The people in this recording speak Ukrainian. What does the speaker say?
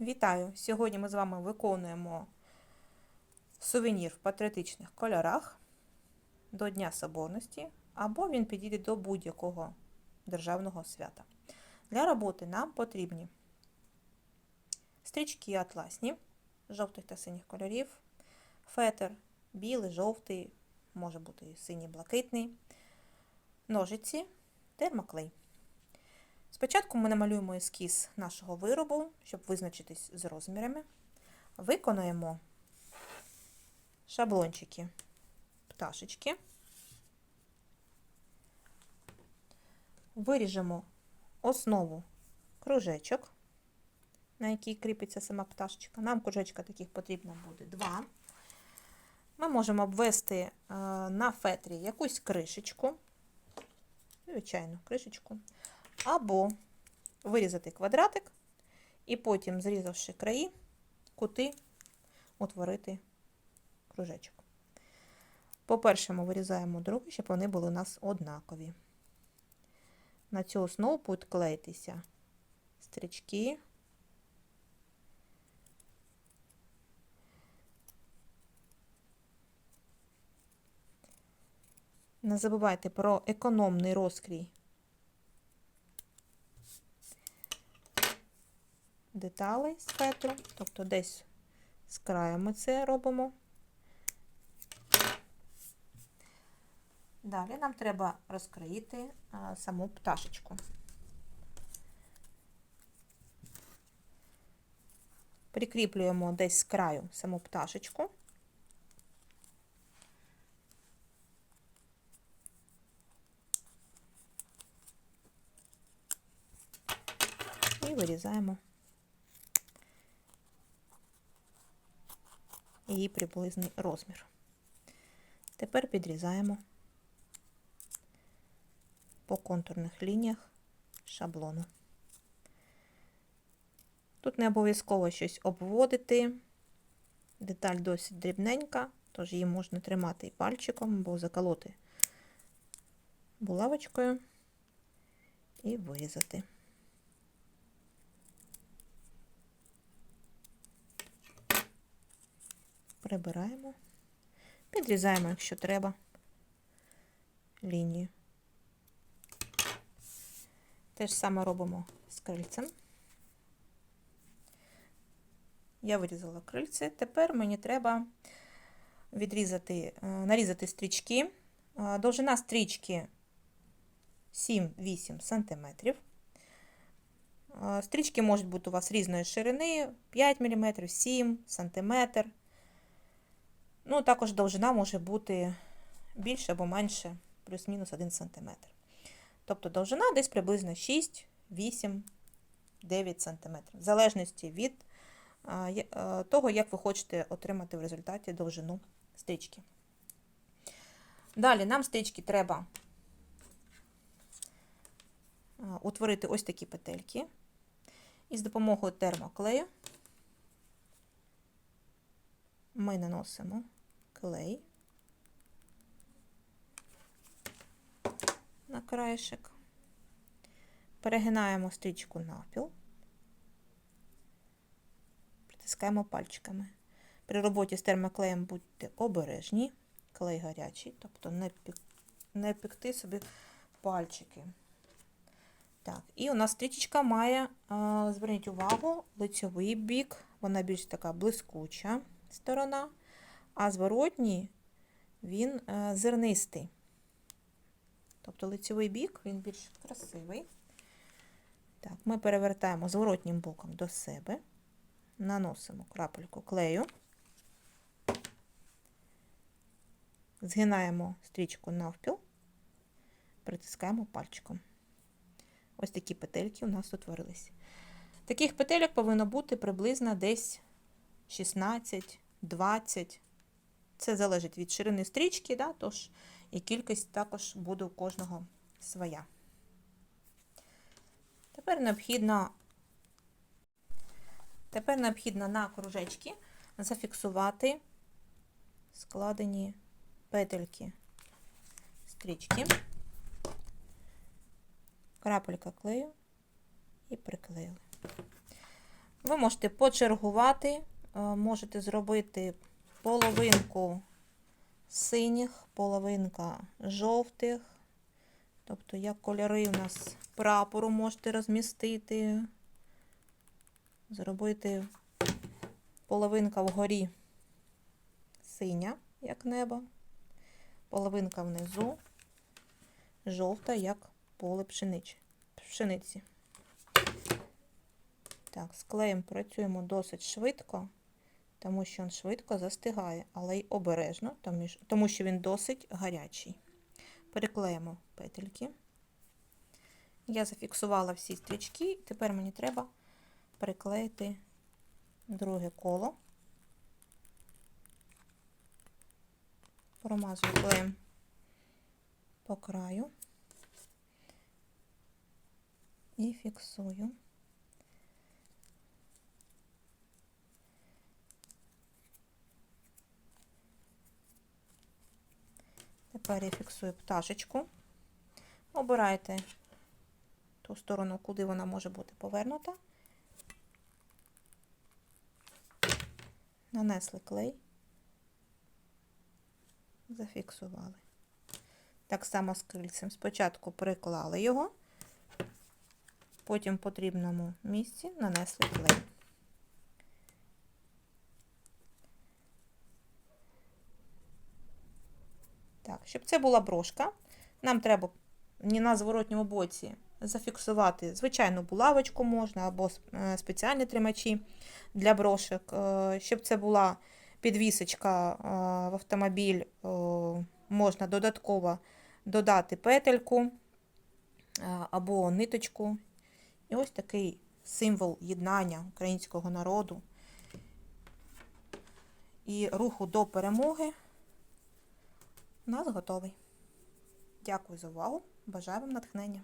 Вітаю! Сьогодні ми з вами виконуємо сувенір в патріотичних кольорах до Дня Соборності, або він підійде до будь-якого державного свята. Для роботи нам потрібні стрічки атласні жовтих та синіх кольорів, фетр білий, жовтий, може бути синій блакитний, ножиці, термоклей. Спочатку ми намалюємо ескіз нашого виробу, щоб визначитись з розмірами. Виконуємо шаблончики пташечки. Виріжемо основу кружечок, на який кріпиться сама пташечка. Нам кружечка таких потрібно буде два. Ми можемо обвести е, на фетрі якусь кришечку, звичайно, кришечку. Або вирізати квадратик і потім, зрізавши краї, кути, утворити кружечок. По-перше, ми вирізаємо другий, щоб вони були у нас однакові. На цю основу будуть клеїтися стрічки. Не забувайте про економний розкрій деталей з фетру, тобто десь з краю ми це робимо. Далі нам треба розкроїти а, саму пташечку. Прикріплюємо десь з краю саму пташечку. І вирізаємо її приблизний розмір. Тепер підрізаємо по контурних лініях шаблону. Тут не обов'язково щось обводити, деталь досить дрібненька, тож її можна тримати і пальчиком або заколоти булавочкою і вирізати. Прибираємо, підрізаємо, якщо треба, лінію. Те ж саме робимо з крильцем. Я вирізала крильце. Тепер мені треба відрізати, нарізати стрічки. Довжина стрічки 7-8 см. Стрічки можуть бути у вас різної ширини 5 мм, 7 см. Ну, також довжина може бути більше або менше, плюс-мінус 1 см. Тобто довжина десь приблизно 6, 8, 9 см, в залежності від того, як ви хочете отримати в результаті довжину стрічки. Далі нам стрічки треба утворити ось такі петельки. І з допомогою термоклею ми наносимо клей. На краєшок, перегинаємо стрічку навпіл, притискаємо пальчиками. При роботі з термоклеєм будьте обережні, клей гарячий, тобто не, пік, не пекти собі пальчики. Так, І у нас стрічечка має, зверніть увагу, лицьовий бік, вона більш така блискуча сторона, а зворотній він е, зернистий. Тобто лицевий бік, він більш красивий. Так, Ми перевертаємо зворотнім боком до себе, наносимо крапельку клею, згинаємо стрічку навпіл, притискаємо пальчиком. Ось такі петельки у нас утворились. Таких петельок повинно бути приблизно десь 16, 20. Це залежить від ширини стрічки, да, тож і кількість також буде у кожного своя. Тепер необхідно, тепер необхідно на кружечки зафіксувати складені петельки стрічки, крапелька клею і приклеїли. Ви можете почергувати, е, можете зробити половинку синіх, половинка жовтих. Тобто, як кольори у нас прапору можете розмістити, зробити половинка вгорі синя, як небо, половинка внизу, жовта, як поле пшениці. Так, з клеєм працюємо досить швидко, тому що він швидко застигає, але й обережно, тому що- він досить гарячий. Переклеїмо петельки. Я зафіксувала всі стрічки, тепер мені треба приклеїти друге коло. Промазую клеєм по краю і фіксую. Тепер я фіксую пташечку. Обирайте ту сторону, куди вона може бути повернута. Нанесли клей, зафіксували. Так само з крильцем. Спочатку приклали його, потім в потрібному місці нанесли клей. Так, щоб це була брошка, нам треба не на зворотньому боці зафіксувати звичайну булавочку можна або е, спеціальні тримачі для брошок. Е, Щоб це була підвісочка е, в автомобіль, можна додатково додати петельку або ниточку. І ось такий символ єднання українського народу і руху до перемоги у нас готовий. Дякую за увагу. Бажаю вам натхнення.